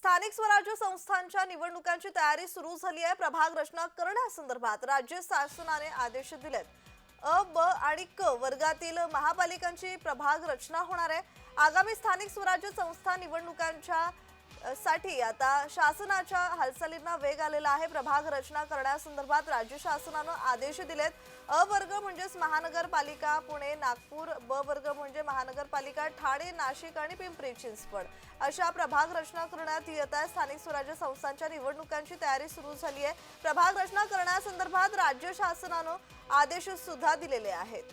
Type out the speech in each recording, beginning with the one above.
स्थानिक स्वराज्य संस्थांच्या निवडणुकांची तयारी सुरू झाली आहे. प्रभाग रचना करण्यासंदर्भात राज्य शासनाने आदेश दिलेत. अ ब आणि क वर्गातील महापालिकांची प्रभाग रचना होणार आहे. आगामी स्थानिक स्वराज्य संस्था निवडणुकांच्या साठी आता शासनाच्या हालचालींना वेग आलेला आहे. प्रभाग रचना करण्यासंदर्भात राज्य शासनानं आदेश दिलेत. अ वर्ग म्हणजेच महानगरपालिका पुणे नागपूर ब वर्ग म्हणजे महानगरपालिका ठाणे नाशिक आणि पिंपरी चिंचवड. अशा प्रभाग रचना करण्यात येत आहे स्थानिक स्वराज्य संस्थांच्या निवडणुकांची तयारी सुरू झाली आहे. प्रभाग रचना करण्यासंदर्भात राज्य शासनानं आदेश सुद्धा दिलेले आहेत.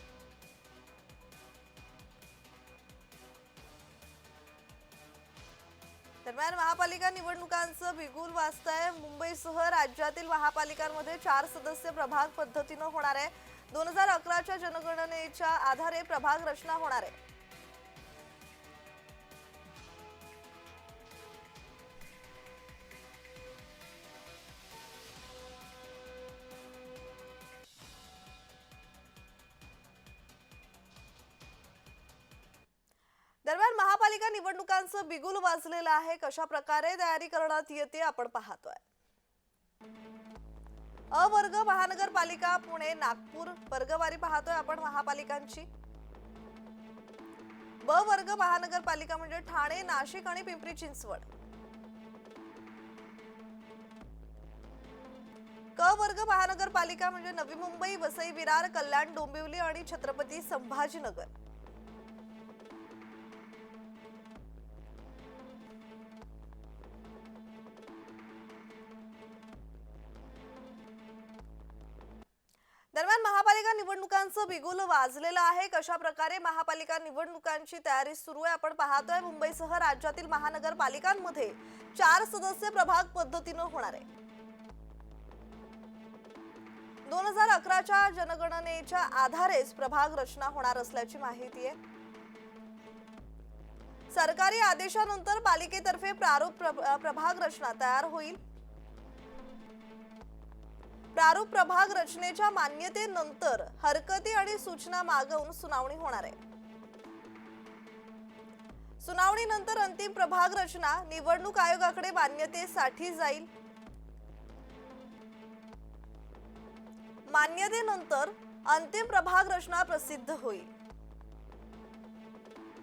दरम्यान महापालिका निवडणुकांचं बिगुल वाजत आहे मुंबईसह राज्यातील महापालिकांमध्ये चार सदस्य प्रभाग पद्धतीनं होणार आहे. दोन हजार अकराच्या जनगणनेच्या आधारे प्रभाग रचना होणार आहे. महापालिका निवडणुकांचं बिगुल वाजलेलं आहे. कशा प्रकारे तयारी करण्यात येते आपण पाहतोय. अवर्ग महानगरपालिका पुणे नागपूर वर्गवारी पाहतोय आपण महापालिकांची. ब वर्ग महानगरपालिका म्हणजे ठाणे नाशिक आणि पिंपरी चिंचवड. क वर्ग महानगरपालिका म्हणजे नवी मुंबई वसई विरार कल्याण डोंबिवली आणि छत्रपती संभाजीनगर. दरम्यान महापालिका निवडणुकांचं बिगुल वाजलेलं आहे. कशा प्रकारे महापालिका निवडणुकांची तयारी सुरू आहे आपण पाहतोय. मुंबईसह राज्यातील महानगरपालिकांमध्ये चार सदस्य प्रभाग पद्धतीनं होणार आहे. दोन हजार अकराच्या जनगणनेच्या आधारेच प्रभाग रचना होणार असल्याची माहिती आहे. सरकारी आदेशानंतर पालिकेतर्फे प्रारूप प्रभाग रचना तयार होईल. प्रारूप प्रभाग रचनेच्या मान्यतेनंतर हरकती आणि सूचना मागवून सुनावणी होणार आहे. सुनावणीनंतर अंतिम प्रभाग रचना निवडणूक आयोगाकडे मान्यतेसाठी जाईल. मान्यतेनंतर अंतिम प्रभाग रचना प्रसिद्ध होईल.